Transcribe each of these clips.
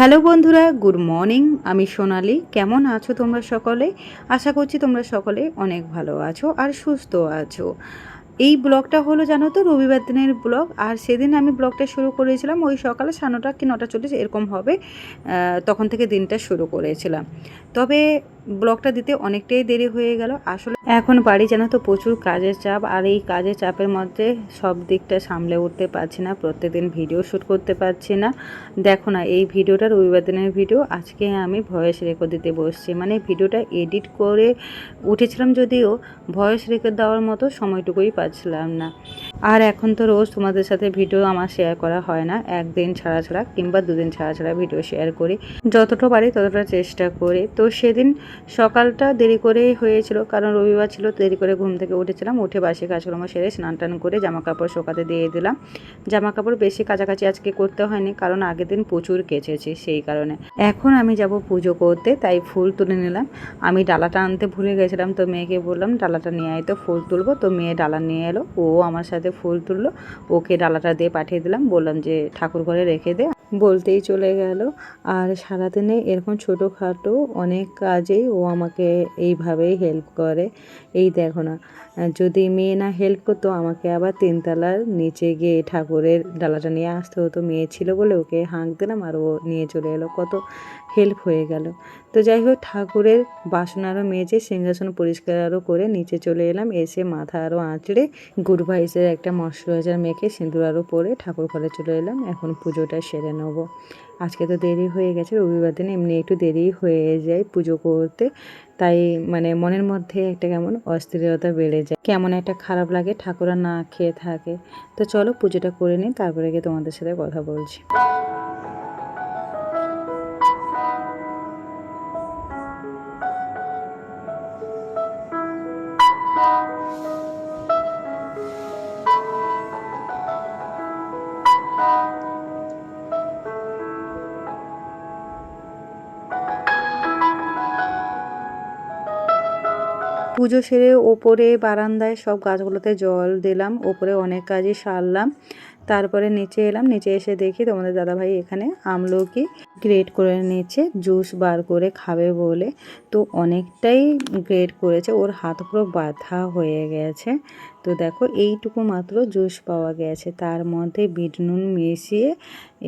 Hello বন্ধুরা, good morning. আমি সোনালি। কেমন আছো তোমরা সকলে? আশা করছি তোমরা সকলে অনেক ভালো আছো আর সুস্থ আছো। এই ব্লগটা হলো জানো তো রবিবার দিনের ব্লগ, আর সেদিন আমি ব্লগটা শুরু করেছিলাম ওই সকালে সাড়ে নটা কি নটা চল্লিশ এরকম হবে তখন থেকে দিনটা শুরু করেছিলাম। তবে ব্লগটা দিতে অনেকটাই দেরি হয়ে গেল। আসলে এখন বাড়ি জানো তো প্রচুর কাজের চাপ, আর এই কাজের চাপের মধ্যে সব দিকটা সামলে উঠতে পারছি না, প্রত্যেকদিন ভিডিও শ্যুট করতে পারছি না। দেখো না, এই ভিডিওটা রবিবার দিনের ভিডিও, আজকে আমি ভয়েস রেকর্ড দিতে বসছি। মানে ভিডিওটা এডিট করে উঠেছিলাম যদিও, ভয়েস রেকর্ড দেওয়ার মতো সময়টুকুই পাচ্ছিলাম না। আর এখন তো রোজ তোমাদের সাথে ভিডিও আমার শেয়ার করা হয় না। একদিন ছাড়া ছাড়া কিংবা দুদিন ছাড়া ছাড়া ভিডিও শেয়ার করি। যতটা পারি ততটা চেষ্টা করি। তো সেদিন সকালটা দেরি করেই হয়েছিল, কারণ রবিবার ছিল দেরি করে ঘুম থেকে উঠেছিলাম। উঠে বাসি কাজকর্ম সেরে স্নান টান করে জামা কাপড় শোকাতে দিয়ে দিলাম। জামা কাপড় বেশি কাছাকাছি আজকে করতে হয়নি, কারণ আগের দিন প্রচুর কেচেছি সেই কারণে। এখন আমি যাব পুজো করতে, তাই ফুল তুলে নিলাম। আমি ডালাটা আনতে ভুলে গেছিলাম, তো মেয়েকে বললাম, ডালাটা নিয়ে আয়, তো ফুল তুলবো, তো মেয়ে ডালা নিয়ে এলো। ও আমার সাথে ফুল তুললো। ওকে ডালাটা দিয়ে পাঠিয়ে দিলাম। বললাম যে, ঠাকুর ঘরে রেখে দে। বলতেই চলে গেল। আর সারাদিনে এরকম ছোটোখাটো অনেক কাজেই ও আমাকে এইভাবেই হেল্প করে। এই দেখো না, যদি মেয়ে না হেল্প করতো, আমাকে আবার তিনতলার নিচে গিয়ে ঠাকুরের ডালাটা নিয়ে আসতে হতো। মেয়ে ছিল বলে ওকে হাঁক দিলাম আর ও নিয়ে চলে এলো। কত হেল্প হয়ে গেল। তো যাই হোক ঠাকুরের বাসন আরও মেজে সিংহাসন পরিষ্কার আরও করে নিচে চলে এলাম। এসে মাথা আরও আঁচড়ে গুড ভাইসের একটা ময়শ্চারাইজার মেখে সিঁদুর আরও পরে ঠাকুর ঘরে চলে এলাম। এখন পুজোটা সেরে নেব। আজকে তো দেরি হয়ে গেছে, রবিবার দিন এমনি একটু দেরি হয়ে যায় পুজো করতে। তাই মানে মনের মধ্যে একটা কেমন অস্থিরতা বেড়ে যায়। কেমন একটা খারাপ লাগে ঠাকুরা না খেয়ে থাকে। তো চলো পুজোটা করে নিই, তারপরে গিয়ে তোমাদের সাথে কথা বলছি। পুজো সেরে ওপরে বারান্দায় সব গাছগুলোতে জল দিলাম, ওপরে অনেক কাজই সারলাম। তারপরে নিচে এলাম, নিচে এসে দেখি তোমাদের দাদাভাই এখানে আমলকি গ্রেট করে নিচ্ছে জুস বার করে খাবে বলে। তো অনেকটাই গ্রেট করেছে। ওর হাত পুরো ব্যথা হয়ে গেছে। তো দেখো, এইটুকু মাত্র জুস পাওয়া গেছে। তার মধ্যে বিট নুন মিশিয়ে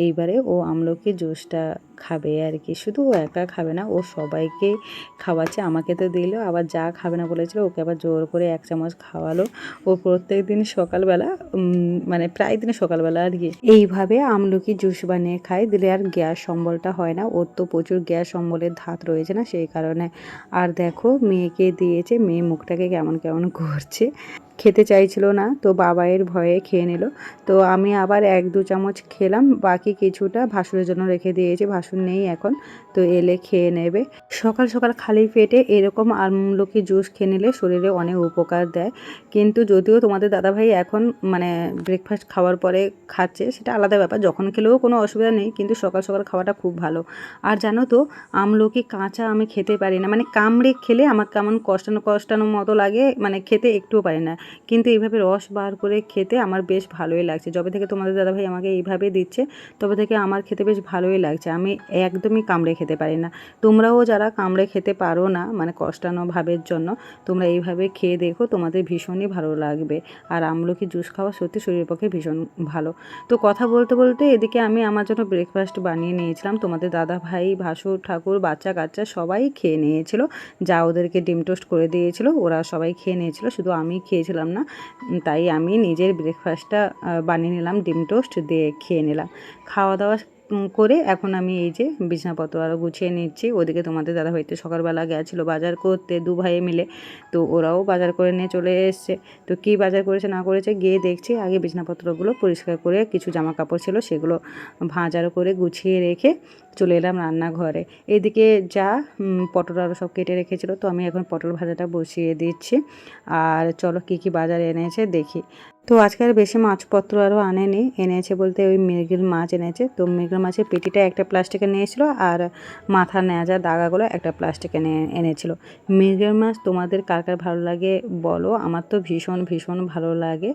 এইবারে ও আমলকি জুসটা খাবে আর কি। শুধু ও একা খাবে না, ও সবাইকে খাওয়াচ্ছে। আমাকে তো দিল, আবার যা খাবে না বলেছিল, ওকে আবার জোর করে এক চামচ খাওয়ালো। ও প্রত্যেক দিন সকালবেলা মানে প্রায় দিন সকালবেলা আর কি। এইভাবে আমলকি জুস বানিয়ে খায়। দিলে আর গ্যাস সম্বলটা হয় না। ওর তো প্রচুর গ্যাস সম্বলের ধাত রয়েছে না, সেই কারণে আর দেখো মেয়েকে দিয়েছে মেয়ে মুখটাকে কেমন কেমন করছে। খেতে চাইছিল না, তো বাবাইয়ের ভয়ে খেয়ে নিল। তো আমি আবার এক দু চামচ খেলাম, বাকি কিছুটা ভাসুরের জন্য রেখে দিয়েছি, ভাসুর নেই এখন, তো এলে খেয়ে নেবে। সকাল সকাল খালি পেটে এরকম আমলকি জুস খেয়ে নিলে শরীরে অনেক উপকার দেয়। কিন্তু যদিও তোমাদের দাদাভাই এখন মানে ব্রেকফাস্ট খাওয়ার পরে খাচ্ছে, সেটা আলাদা ব্যাপার, যখন খেলেও কোনো অসুবিধা নেই, কিন্তু সকাল সকাল খাওয়াটা খুব ভালো। আর জানো তো, আমলকি কাঁচা আমি খেতে পারি না মানে কামড়ে খেলে আমার কেমন কষ্টানো কষ্টানো মতো লাগে মানে খেতে একটুও পারি না। কিন্তু এইভাবে রস বার করে খেতে আমার বেশ ভালোই লাগছে। যবে থেকে তোমাদের দাদাভাই আমাকে এইভাবে দিচ্ছে, তবে থেকে আমার খেতে বেশ ভালোই লাগছে। আমি একদমই কামড়ে খেতে পারি না। তোমরাও যারা কামড়ে খেতে পারো না মানে কষ্টানো ভাবের জন্য, তোমরা এইভাবে খেয়ে দেখো, তোমাদের ভীষণই ভালো লাগবে। আর আমলকি জুস খাওয়া সত্যি শরীরের পক্ষে ভীষণ ভালো। তো কথা বলতে বলতে এদিকে আমি আমার জন্য ব্রেকফাস্ট বানিয়ে নিয়েছিলাম। তোমাদের দাদা ভাই ভাসুর, ঠাকুর, বাচ্চা কাচ্চা সবাই খেয়ে নিয়েছিল। যা ওদেরকে ডিম টোস্ট করে দিয়েছিল, ওরা সবাই খেয়ে নিয়েছিল। শুধু আমি খেয়েছিলাম না, তাই আমি নিজের ব্রেকফাস্টটা বানিয়ে নিলাম, ডিম টোস্ট দিয়ে খেয়ে নিলাম। খাওয়া দাওয়া করে এখন আমি এই যে বিছানাপত্র আরও গুছিয়ে নিচ্ছি। ওদিকে তোমাদের দাদা ভাই তো সকালবেলা গেছিল বাজার করতে, দু ভাইয়ে মিলে। তো ওরাও বাজার করে নিয়ে চলে এসছে। তো কী বাজার করেছে, না করেছে, গিয়ে দেখছি আগে বিছানাপত্রগুলো পরিষ্কার করে কিছু জামা কাপড় ছিল সেগুলো ভাঁজারও করে গুছিয়ে রেখে চলে এলাম রান্নাঘরে। এদিকে যা পটল আরও সব কেটে রেখেছিলো, তো আমি এখন পটল ভাজাটা বসিয়ে দিচ্ছি। আর চলো কী কী বাজার এনেছে দেখি। তো আজকে আর বেশি মাছপত্র আরও আনেনি, এনেছে বলতে ওই মৃগেল মাছ এনেছে। তো মৃগেল মাছের পেটিটা একটা প্লাস্টিকে নিয়েছিল আর মাথা নেজা দাগাগুলো একটা প্লাস্টিকে নিয়ে এনেছিল। মৃগেল মাছ তোমাদের কার কার ভালো লাগে বলো? আমার তো ভীষণ ভীষণ ভালো লাগে।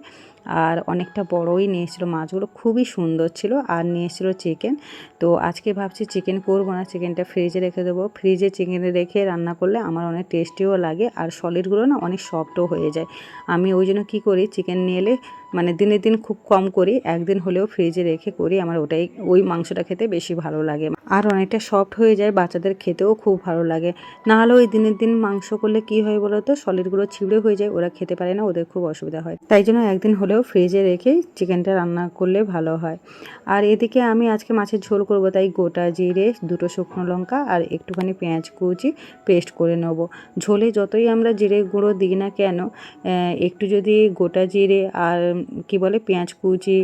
আর অনেকটা বড়ই নিয়ে এসেছিল মাছগুলো, খুবই সুন্দর ছিল আর নিয়ে এসেছিল চিকেন তো আজকে ভাবছি চিকেন করব না চিকেনটা ফ্রিজে রেখে দেবো। ফ্রিজে চিকেন রেখে রান্না করলে আমার অনেক টেস্টিও লাগে আর সলিডগুলো না অনেক সফটও হয়ে যায়। আমি ওই জন্য কী করি চিকেন নিয়ে এলে মানে দিনের দিন খুব কম করি, একদিন হলেও ফ্রিজে রেখে করি, আমার ওটাই, ওই মাংসটা খেতে বেশি ভালো লাগে। আর অনেকটা সফট হয়ে যায়, বাচ্চাদের খেতেও খুব ভালো লাগে। না হলে ওই দিনের দিন মাংস করলে কি হয় বলো তো সলিডগুলো ছিঁড়ে হয়ে যায়, ওরা খেতে পারে না, ওদের খুব অসুবিধা হয়। তাই জন্য একদিন হলেও ফ্রিজে রেখে চিকেনটা রান্না করলে ভালো হয়। আর এদিকে আমি আজকে মাছের ঝোল করব, তাই গোটা জিরে, দুটো শুকনো লঙ্কা আর একটুখানি পেঁয়াজ কুচি পেস্ট করে নেব। ঝোলে যতই আমরা জিরে গুঁড়ো দিই না কেন একটু যদি গোটা জিরে আর কি বলে, পেঁয়াজ কুচি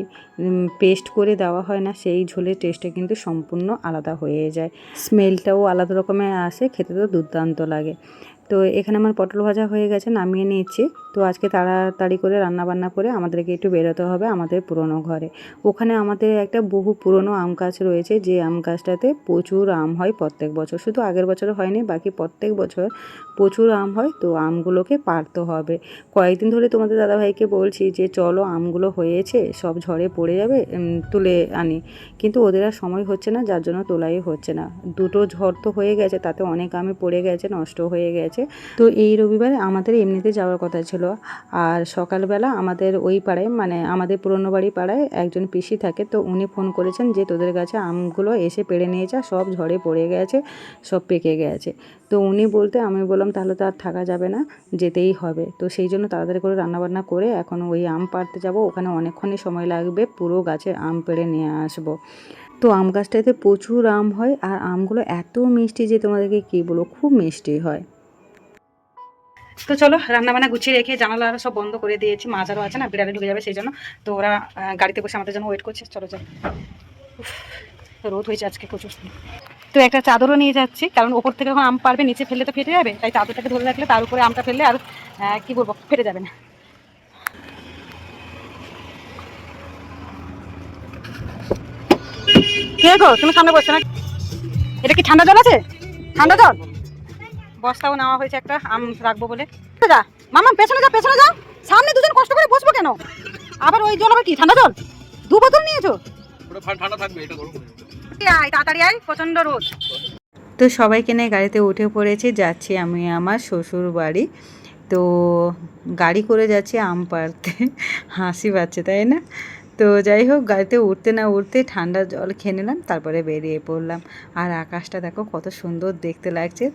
পেস্ট করে দেওয়া হয় না, সেই ঝোলের টেস্টটা কিন্তু সম্পূর্ণ আলাদা হয়ে যায়। স্মেলটাও আলাদা রকমের আসে, খেতে তো দুর্দান্ত লাগে। তো এখানে আমার পটল ভাজা হয়ে গেছে, নামিয়ে নিচ্ছি তো আজকে তাড়াতাড়ি করে রান্না বান্না করে আমাদেরকে একটু বেরোতে হবে আমাদের পুরনো ঘরে। ওখানে আমাদের একটা বহু পুরনো আম গাছ রয়েছে, যে আম গাছটাতে প্রচুর আম হয় প্রত্যেক বছর। শুধু আগের বছর হয়নি, বাকি প্রত্যেক বছর প্রচুর আম হয়, তো আমগুলোকে পারতে হবে। কয়েকদিন ধরে তোমাদের দাদাভাইকে বলছি যে, চলো আমগুলো হয়েছে, সব ঝড়ে পড়ে যাবে তুলে আনি। কিন্তু ওদের আর সময় হচ্ছে না, যার জন্য তোলাই হচ্ছে না। দুটো ঝড় তো হয়ে গেছে, তাতে অনেক আমে পড়ে গেছে, নষ্ট হয়ে গেছে। তো এই রবিবারে আমাদের এমনিতে যাওয়ার কথা ছিল আর সকালবেলা আমাদের ওই পাড়ায় মানে আমাদের পুরনো বাড়ি পাড়ায় একজন পিসি থাকে, তো উনি ফোন করেছেন যে, তোদের কাছে আমগুলো এসে পেড়ে নিয়ে যা, সব ঝড়ে পড়ে গেছে, সব পেকে গেছে। তো উনি বলতে, আমি বললাম, তাহলে তো আর থাকা যাবে না, যেতেই হবে। তো সেই জন্য তাড়াতাড়ি করে রান্নাবান্না করে এখন ওই আম পাড়তে যাব। ওখানে অনেকক্ষণই সময় লাগবে, পুরো গাছের আম পেড়ে নিয়ে আসব। তো আম গাছটাতে প্রচুর আম হয়, আর আমগুলো এত মিষ্টি যে তোমাদেরকে কী বলব, খুব মিষ্টি হয়। তো চলো রান্না বান্না গুছিয়ে রেখে জানালা সব বন্ধ করে দিয়েছি, মাছ আরও আছে না, বিড়ালে ঢুকে যাবে সেই জন্য। তো ওরা গাড়িতে বসে আমাদের জন্য ওয়েট করছে, চলো চলো রোদ হয়েছে আজকে প্রচুর। তো একটা চাদরও নিয়ে যাচ্ছি, কারণ ওপর থেকে যখন আম পারবে, নিচে ফেললে তো ফেটে যাবে, তাই চাদরটাকে ধরে রাখলে তার উপরে আমটা ফেললে আর কি বলব, ফেটে যাবে না। কে গো, তুমি সামনে বসছো না? এটা কি ঠান্ডা জল আছে? ঠান্ডা জল? বস্তাও নেওয়া হয়েছে একটা আম রাখব বলে। যা মামা পেছনে যা পেছনে যা। সামনে দুজন কষ্ট করে বসবো কেন? আবার ওই জল আবার কি ঠান্ডা জল? দু বোতল নিয়েছো? ঠান্ডা থাকবে এটা গরম করে দেবো। এই আয় তাড়াতাড়ি আয় রোদ। তো সবাইকে নিয়ে গাড়িতে উঠে পড়েছি যাচ্ছি আমি আমার শ্বশুর বাড়ি। তো গাড়ি করে যাচ্ছি আম পাড়তে হাসি পাচ্ছে তাই না? তো যাই হোক গাড়িতে উঠতে না উঠতে ঠান্ডা জল খেয়ে নিলাম তারপরে বেরিয়ে পড়লাম। আর আকাশটা দেখো কত সুন্দর দেখতে লাগছে।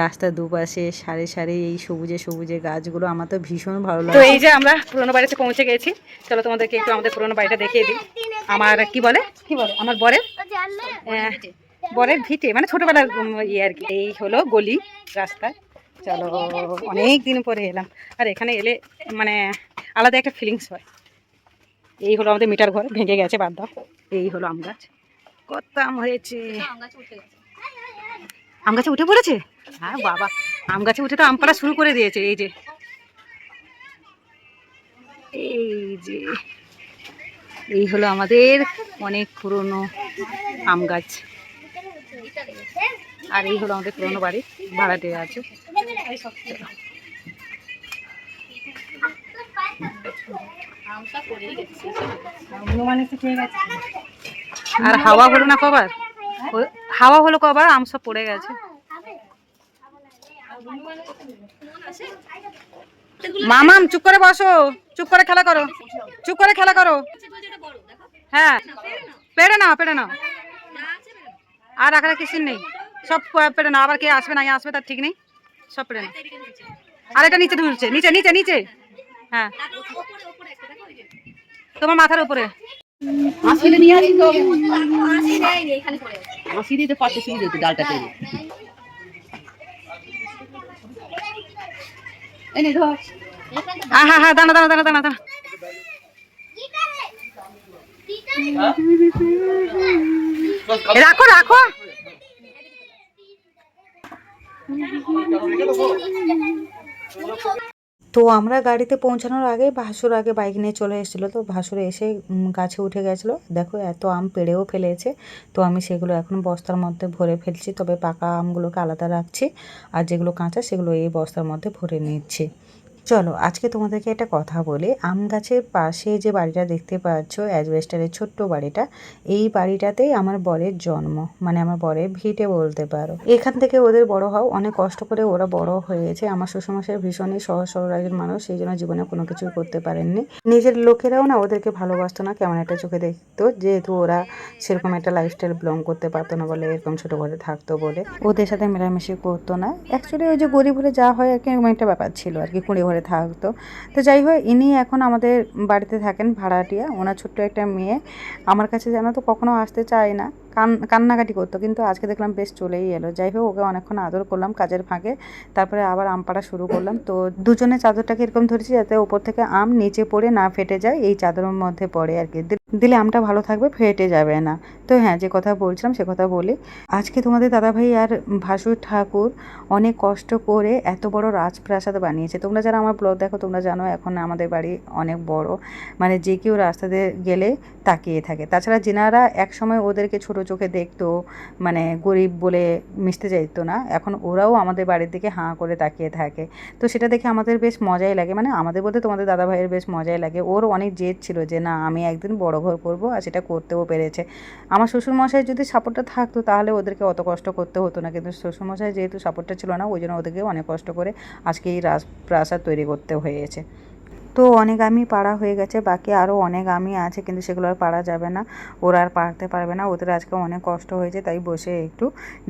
রাস্তার দুপাশে সারি সারি এই সবুজে সবুজে গাছগুলো আমার তো ভীষণ ভালো লাগে। তো এই যে আমরা পুরোনো বাড়িতে পৌঁছে গেছি চলো তোমাদেরকে একটু আমাদের পুরোনো বাড়িটা দেখিয়ে দিই। আমার কি বলে? কি বলে? আমার বরের? বরের ভিটে মানে ছোটবেলার ইয়ে আর কি। এই হলো গলি রাস্তা। চলো অনেক দিন পরে এলাম। আর এখানে এলে মানে আলাদা একটা ফিলিংস হয়। এই হলো আমাদের মিটার ঘর, ভেঙে গেছে, বাদ দাও। এই হলো আম গাছ। কত আম হয়েছে। আম গাছে উঠে পড়েছে? হ্যাঁ বাবা। আম গাছে উঠে তো আম পাড়া শুরু করে দিয়েছে, এই যে। এই যে। এই হলো আমাদের অনেক পুরনো আম গাছ। আর এই হলো আমাদের পুরনো বাড়ি ভাড়াটে আছে। আর হাওয়া হলো না কবার? হাওয়া হলো কবার? আম সব পড়ে গেছে। মামাম চুপ করে বসো। চুপ করে খেলা করো। চুপ করে খেলা করো। হ্যাঁ। পেড়ে নাও পেরে নাও। আর রাখার কিছু নেই। সব পেরে নাও। আবার কে আসবে না আসবে তার ঠিক নেই। সব পেরে নাও। আর এটা নিচে ঢুকছে নিচে নিচে নিচে। হ্যাঁ। তোমার মাথার উপরে। আসলে নিয়ে আসি তো। আসি দিতে ডালটা এনে ধর। হ্যাঁ হ্যাঁ হ্যাঁ দাঁড়া দাঁড়া দাঁড়া দাঁড়া। দাঁড়া রাখো রাখো। তো আমরা গাড়িতে পৌঁছানোর আগে ভাসুর আগে বাইক নিয়ে চলে এসেছিল। তো ভাসুর এসে গাছে উঠে গেছিল। দেখো এত আম পেড়েও ফেলেছে। তো আমি সেগুলো এখন বস্তার মধ্যে ভরে ফেলছি। তবে পাকা আমগুলোকে আলাদা রাখছি। আর যেগুলো কাঁচা, সেগুলো এই বস্তার মধ্যে ভরে নিচ্ছি। চলো, আজকে তোমাদেরকে একটা কথা বলে। আম গাছের পাশে যে বাড়িটা দেখতে পাচ্ছ অ্যাজবেস্টারের ছোট্ট বাড়িটা, এই বাড়িটাতেই আমার বরের জন্ম। মানে আমার বরের ভিটে বলতে পারো। এখান থেকে ওদের বড় হও অনেক কষ্ট করে ওরা বড় হয়েছে। আমার শ্বশুরমশাই ভীষণই সহজ সরল একজন মানুষ, সেই জন্য জীবনে কোনো কিছু করতে পারেননি। নিজের লোকেরাও না ওদেরকে ভালোবাসতো না, কেমন একটা চোখে দেখতো, যেহেতু ওরা সেরকম একটা লাইফস্টাইল বিলং করতে পারতো না বলে, এরকম ছোট ঘরে থাকতো বলে। ওদের সাথে মেলামেশি করতো না। অ্যাকচুয়ালি ওই যে গরিব হলে যা হয় আর কি, এরকম একটা ব্যাপার ছিল আর কি, কুঁড়ে ঘরে থাকতো। তো যাই হোক ইনি এখন আমাদের বাড়িতে থাকেন ভাড়াটিয়া। ওনার ছোট্ট একটা মেয়ে। আমার কাছে যেন তো কখনো আসতে চায় না। কান, কান্নাকাটি করতো, কিন্তু আজকে দেখলাম বেশ চলেই এলো। যাই হোক ওকে অনেকক্ষণ আদর করলাম কাজের ফাঁকে। তারপরে আবার আম পাড়া শুরু করলাম। তো দুজনে চাদরটাকে এরকম ধরেছি যাতে ওপর থেকে আম নিচে পড়ে না ফেটে যায়। এই চাদরের মধ্যে পড়ে আর কি। দিল- আমটা ভালো থাকবে, ফেটে যাবে না। তো হ্যাঁ যে কথা বলছিলাম সে কথা বলি। আজকে তোমাদের দাদাভাই আর ভাসুর ঠাকুর অনেক কষ্ট করে এত বড় রাজপ্রাসাদ বানিয়েছে। তোমরা যারা আমার ব্লগ দেখো, তোমরা জানো এখন আমাদের বাড়ি অনেক বড়। মানে যে কেউ রাস্তাতে গেলে তাকিয়ে থাকে। তাছাড়া যেনারা একসময় ওদেরকে ছোট চোখে দেখতো মানে গরিব বলে মিশতে চাইতো না, এখন ওরাও আমাদের বাড়ির দিকে হাঁ করে তাকিয়ে থাকে। তো সেটা দেখে আমাদের বেশ মজাই লাগে। মানে আমাদের বলতে তোমাদের দাদা ভাইয়ের বেশ মজাই লাগে। ওর অনেক জেদ ছিল যে, না, আমি একদিন বড় ঘর করব আর সেটা করতেও পেরেছে। আমার শ্বশুরমশাই যদি সাপোর্টটা থাকতো তাহলে ওদেরকে অত কষ্ট করতে হতো না। কিন্তু শ্বশুরমশাই যেহেতু সাপোর্টটা ছিল না, ওই জন্য ওদেরকে অনেক কষ্ট করে আজকে এই রাজপ্রাসাদ তৈরি করতে হয়েছে। তো অনেক আমি পাড়া হয়ে গেছে, বাকি আরও অনেক আমি আছে, কিন্তু সেগুলো আর পারা যাবে না। ওরা আর পারতে পারবে না, ওদের আজকে অনেক কষ্ট হয়েছে, তাই বসে একটু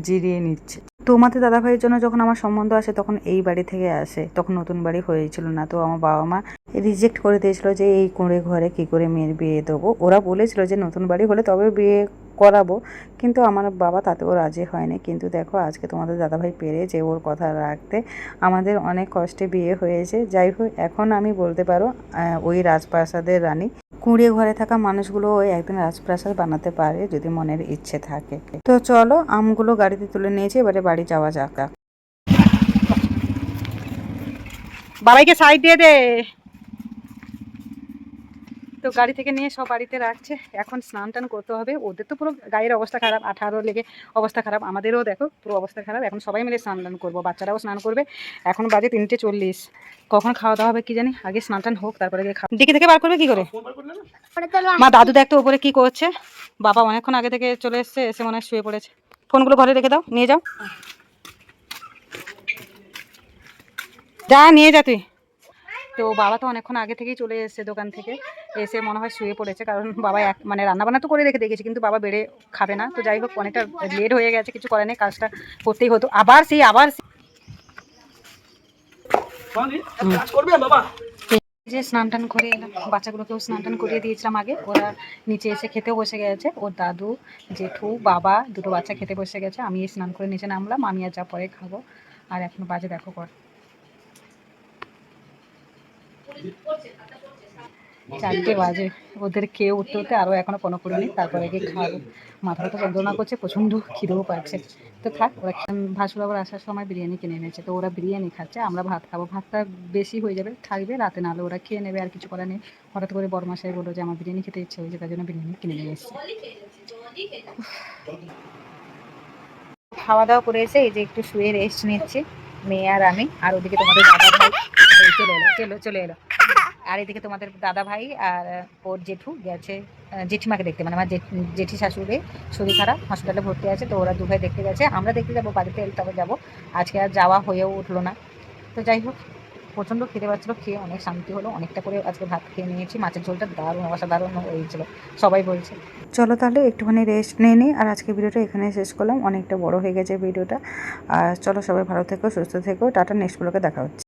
জিরিয়ে নিচ্ছে। তোমাদের দাদা ভাইয়ের জন্য যখন আমার সম্বন্ধ আসে, তখন এই বাড়ি থেকে আসে, তখন নতুন বাড়ি হয়েছিল না, তো আমার বাবা মা রিজেক্ট করে দিয়েছিল যে, এই কুঁড়ে ঘরে কী করে মেয়ের বিয়ে দেবো? ওরা বলেছিল যে, নতুন বাড়ি হলে তবে বিয়ে করাবো। কিন্তু আমার বাবা তাতেও রাজি হয়নি। কিন্তু দেখো, আজকে তোমাদের দাদাভাই পেরে যে ওর কথা রাখতে আমাদের অনেক কষ্টে বিয়ে হয়েছে। যাই হোক, এখন আমি বলতে পারো ওই রাজপ্রাসাদের রানী। কুঁড়ে ঘরে থাকা মানুষগুলো ওই একদিন রাজপ্রাসাদ বানাতে পারে যদি মনের ইচ্ছে থাকে। তো চলো, আমগুলো গাড়িতে তুলে নিয়েছি, এবারে বাড়ি যাওয়া যাক। বাবাইকে সাইড দিয়ে দে। তো গাড়ি থেকে নিয়ে সব বাড়িতে রাখছে। এখন স্নান টান করতে হবে। ওদের তো পুরো গায়ের অবস্থা খারাপ, আঠারো লেগে অবস্থা খারাপ। আমাদেরও দেখো পুরো অবস্থা খারাপ। এখন সবাই মিলে স্নান টান করব। বাচ্চারাও স্নান করবে। এখন বাজে তিনটে চল্লিশ। কখন খাওয়া দাওয়া হবে কি জানি? আগে স্নান টান হোক, তারপরে গিয়ে খাওয়া থেকে বার করবে কি করে? মা দাদু দেখতো উপরে কি করছে? বাবা অনেকক্ষণ আগে থেকে চলে এসছে, এসে মনে শুয়ে পড়েছে। ফোনগুলো ঘরে রেখে দাও, নিয়ে যাও। যা, নিয়ে যা তুই। তো বাবা তো অনেকক্ষণ আগে থেকেই চলে এসেছে দোকান থেকে। এসে মনে হয় শুয়ে পড়েছে কারণ বাবা এক মানে রান্নাবান্না তো করে রেখে দেখেছি কিন্তু বাবা বেড়ে খাবে না। তো যাই হোক অনেকটা লেট হয়ে গেছে কিছু করে নেই কাজটা করতেই হতো। আবার সেই আবার যে স্নান টান করে এলাম বাচ্চাগুলোকেও স্নান টান করিয়ে দিয়েছিলাম আগে। ওরা নিচে এসে খেতেও বসে গেছে। ওর দাদু জেঠু বাবা দুটো বাচ্চা খেতে বসে গেছে। আমি স্নান করে নিচে নামলাম আমি আর যা পরে খাব। আর এখন বাজে দেখো কর। চারটে বাজে। ওদের খেয়ে উঠতে উঠতে আরও এখনও কোনো করিনি তারপরে গিয়ে খাব মাথাটা তো যন্ত্রণা করছে, প্রচণ্ড খিদেও পাচ্ছে। তো থাক, ওরা ভাসুর আবার আসার সময় বিরিয়ানি কিনে এনেছে। তো ওরা বিরিয়ানি খাচ্ছে, আমরা ভাত খাব। ভাতটা বেশি হয়ে যাবে, থাকবে রাতে, নাহলে ওরা খেয়ে নেবে, আর কিছু করার নেই। হঠাৎ করে বড়মাসাই বলল যে, আমার বিরিয়ানি খেতে ইচ্ছে হয়েছে, তার জন্য বিরিয়ানি কিনে নিয়ে এসেছে। খাওয়া দাওয়া করে এসে এই যে একটু শুয়ে রেস্ট নিচ্ছে, মেয়ে আর আমি। আর ওদিকে তোমাদের চলে এলো, চলে চলে এলো। আর এদিকে তোমাদের দাদা ভাই আর ওর জেঠু গেছে জেঠিমাকে দেখতে। মানে আমার জেঠ- শাশুড়ি শরীর খারাপ হসপিটালে ভর্তি আছে, তো ওরা দু ভাই দেখতে গেছে। আমরা দেখতে যাব, বাড়িতে এলে তবে যাব। আজকে আর যাওয়া হয়েও উঠল না। তো যাই হোক, প্রচণ্ড খেতে পাচ্ছিলো, খেয়ে অনেক শান্তি হলো। অনেকটা করে আজকে ভাত খেয়ে নিয়েছি। মাছের ঝোলটা দারুণ অসাধারণ হয়েছিল, সবাই বলছে। চলো তাহলে একটুখানি রেস্ট নিয়ে নিই আর আজকে ভিডিওটা এখানে শেষ করলাম। অনেকটা বড় হয়ে গেছে ভিডিওটা। আর চলো সবাই ভালো থেকো, সুস্থ থেকো। টাটা নেক্সট দেখা হচ্ছে।